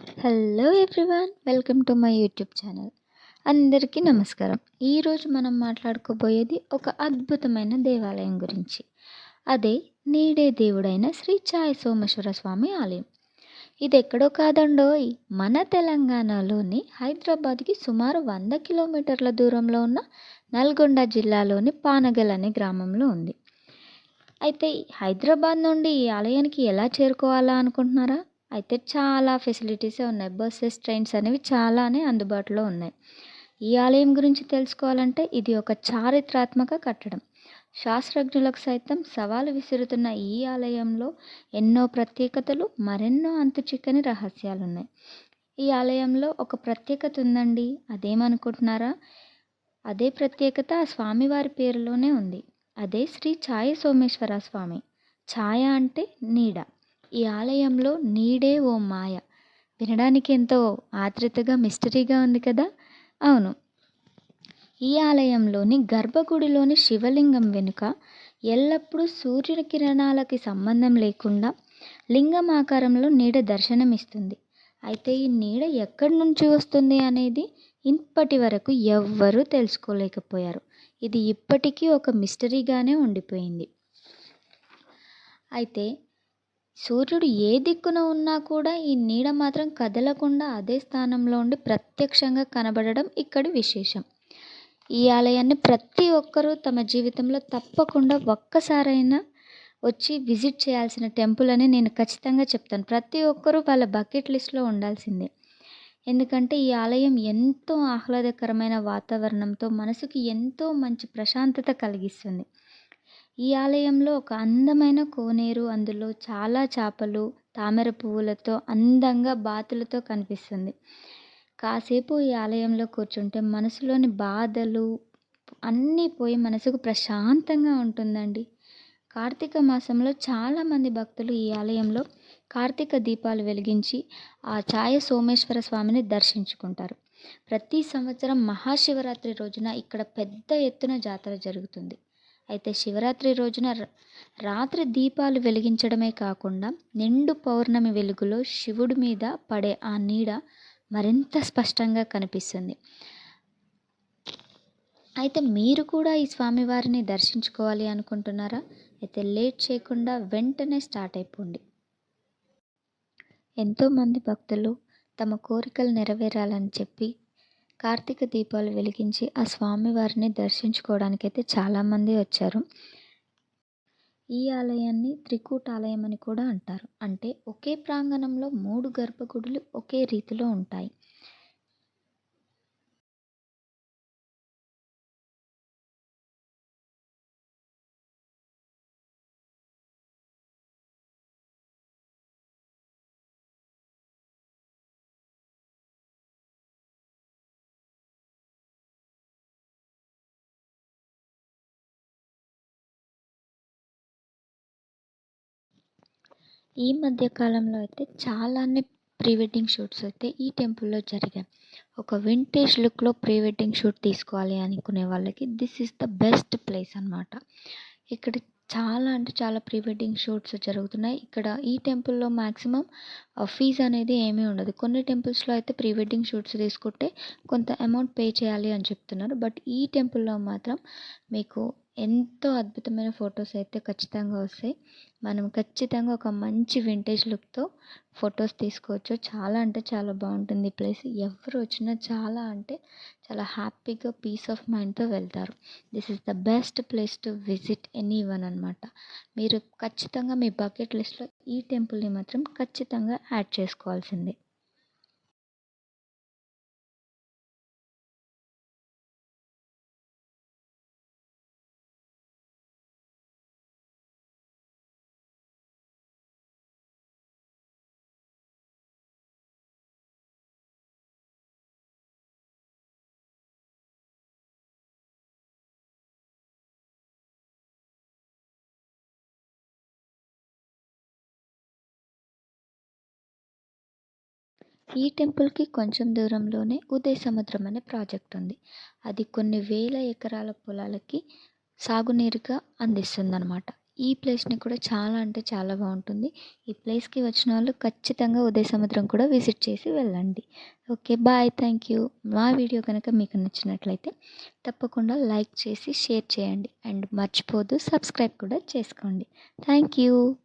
Hello everyone welcome to my YouTube channel. అందరికీ నమస్కారం. ఈరోజు మనం మాట్లాడుకోబోయేది ఒక అద్భుతమైన దేవాలయం గురించి. అదే నీడే దేవుడైన శ్రీ ఛాయ సోమేశ్వర స్వామి ఆలయం. ఇది ఎక్కడో కాదండోయ్ మన తెలంగాణలోని హైదరాబాద్కి సుమారు వంద కిలోమీటర్ల దూరంలో ఉన్న నల్గొండ జిల్లాలోని పానగల్ అనే గ్రామంలో ఉంది. అయితే హైదరాబాద్ నుండి ఈ ఆలయానికి ఎలా చేరుకోవాలా అనుకుంటున్నారా? అయితే చాలా ఫెసిలిటీసే ఉన్నాయి. బస్సెస్ ట్రైన్స్ అనేవి చాలానే అందుబాటులో ఉన్నాయి. ఈ ఆలయం గురించి తెలుసుకోవాలంటే ఇది ఒక చారిత్రాత్మక కట్టడం. శాస్త్రజ్ఞులకు సైతం సవాలు విసురుతున్న ఈ ఆలయంలో ఎన్నో ప్రత్యేకతలు మరెన్నో అంతుచిక్కని రహస్యాలు ఉన్నాయి ఈ ఆలయంలో ఒక ప్రత్యేకత ఉందండి. అదేమనుకుంటున్నారా? అదే ప్రత్యేకత ఆ స్వామివారి పేరులోనే ఉంది. అదే శ్రీ ఛాయ సోమేశ్వర స్వామి. ఛాయ అంటే నీడ. ఈ ఆలయంలో నీడే ఓ మాయ. వినడానికి ఎంతో ఆత్రితగా మిస్టరీగా ఉంది కదా? అవును. ఈ ఆలయంలోని గర్భగుడిలోని శివలింగం వెనుక ఎల్లప్పుడూ సూర్యుని కిరణాలకి సంబంధం లేకుండా లింగం ఆకారంలో నీడ దర్శనమిస్తుంది. అయితే ఈ నీడ ఎక్కడి నుంచి వస్తుంది అనేది ఇప్పటి వరకు ఎవ్వరూ తెలుసుకోలేకపోయారు. ఇది ఇప్పటికీ ఒక మిస్టరీగానే ఉండిపోయింది. అయితే సూర్యుడు ఏ దిక్కున ఉన్నా కూడా ఈ నీడ మాత్రం కదలకుండా అదే స్థానంలో ఉండి ప్రత్యక్షంగా కనబడడం ఇక్కడి విశేషం. ఈ ఆలయాన్ని ప్రతి ఒక్కరూ తమ జీవితంలో తప్పకుండా ఒక్కసారైనా వచ్చి విజిట్ చేయాల్సిన టెంపుల్ అని నేను ఖచ్చితంగా చెప్తాను. ప్రతి ఒక్కరూ వాళ్ళ బకెట్ లిస్ట్లో ఉండాల్సిందే. ఎందుకంటే ఈ ఆలయం ఎంతో ఆహ్లాదకరమైన వాతావరణంతో మనసుకి ఎంతో మంచి ప్రశాంతత కలిగిస్తుంది. ఈ ఆలయంలో ఒక అందమైన కోనేరు అందులో చాలా చేపలు తామర పువ్వులతో అందంగా బాతులతో కనిపిస్తుంది. కాసేపు ఈ ఆలయంలో కూర్చుంటే మనసులోని బాధలు అన్నీ పోయి మనసుకు ప్రశాంతంగా ఉంటుందండి. కార్తీక మాసంలో చాలామంది భక్తులు ఈ ఆలయంలో కార్తీక దీపాలు వెలిగించి ఆ ఛాయ సోమేశ్వర స్వామిని దర్శించుకుంటారు. ప్రతి సంవత్సరం మహాశివరాత్రి రోజున ఇక్కడ పెద్ద ఎత్తున జాతర జరుగుతుంది. అయితే శివరాత్రి రోజున రాత్రి దీపాలు వెలిగించడమే కాకుండా నిండు పౌర్ణమి వెలుగులో శివుడి మీద పడే ఆ నీడ మరింత స్పష్టంగా కనిపిస్తుంది. అయితే మీరు కూడా ఈ స్వామివారిని దర్శించుకోవాలి అనుకుంటున్నారా? అయితే లేట్ చేయకుండా వెంటనే స్టార్ట్ అయిపోండి. ఎంతోమంది భక్తులు తమ కోరికలు నెరవేరాలని చెప్పి కార్తీక దీపాలు వెలిగించి ఆ స్వామివారిని దర్శించుకోవడానికైతే చాలామంది వచ్చారు. ఈ ఆలయాన్ని త్రికూట ఆలయం అని కూడా అంటారు. అంటే ఒకే ప్రాంగణంలో మూడు గర్భగుడులు ఒకే రీతిలో ఉంటాయి. ఈ మధ్య కాలంలో అయితే చాలానే ప్రీ వెడ్డింగ్ షూట్స్ అయితే ఈ టెంపుల్లో జరిగాయి. ఒక వింటేజ్ లుక్లో ప్రీ వెడ్డింగ్ షూట్ తీసుకోవాలి అనుకునే వాళ్ళకి this is the best place అనమాట ఇక్కడ చాలా అంటే చాలా ప్రీ వెడ్డింగ్ షూట్స్ జరుగుతున్నాయి. ఇక్కడ ఈ టెంపుల్లో మ్యాక్సిమం ఫీజు అనేది ఏమీ ఉండదు. కొన్ని టెంపుల్స్లో అయితే ప్రీ వెడ్డింగ్ షూట్స్ తీసుకుంటే కొంత అమౌంట్ పే చేయాలి అని చెప్తున్నారు. బట్ ఈ టెంపుల్లో మాత్రం మీకు ఎంతో అద్భుతమైన ఫొటోస్ అయితే ఖచ్చితంగా వస్తాయి. మనం ఖచ్చితంగా ఒక మంచి వింటేజ్ లుక్తో ఫొటోస్ తీసుకోవచ్చు. చాలా అంటే చాలా బాగుంటుంది ఈ ప్లేస్ ఎవరు వచ్చినా చాలా అంటే చాలా హ్యాపీగా పీస్ ఆఫ్ మైండ్తో వెళ్తారు. This is the best place to visit anyone అనమాట మీరు ఖచ్చితంగా మీ బకెట్ లిస్ట్లో ఈ టెంపుల్ని మాత్రం ఖచ్చితంగా యాడ్ చేసుకోవాల్సిందే. ఈ టెంపుల్కి కొంచెం దూరంలోనే ఉదయ సముద్రం అనే ప్రాజెక్ట్ ఉంది. అది కొన్ని వేల ఎకరాల పొలాలకి సాగునీరుగా అందిస్తుందన్నమాట. ఈ ప్లేస్ని కూడా చాలా అంటే చాలా బాగుంటుంది. ఈ ప్లేస్కి వచ్చిన వాళ్ళు ఖచ్చితంగా ఉదయ సముద్రం కూడా విజిట్ చేసి వెళ్ళండి. Okay bye thank you. మా వీడియో కనుక మీకు నచ్చినట్లయితే తప్పకుండా లైక్ చేసి షేర్ చేయండి. అండ్ మర్చిపోదు సబ్స్క్రైబ్ కూడా చేసుకోండి. Thank you.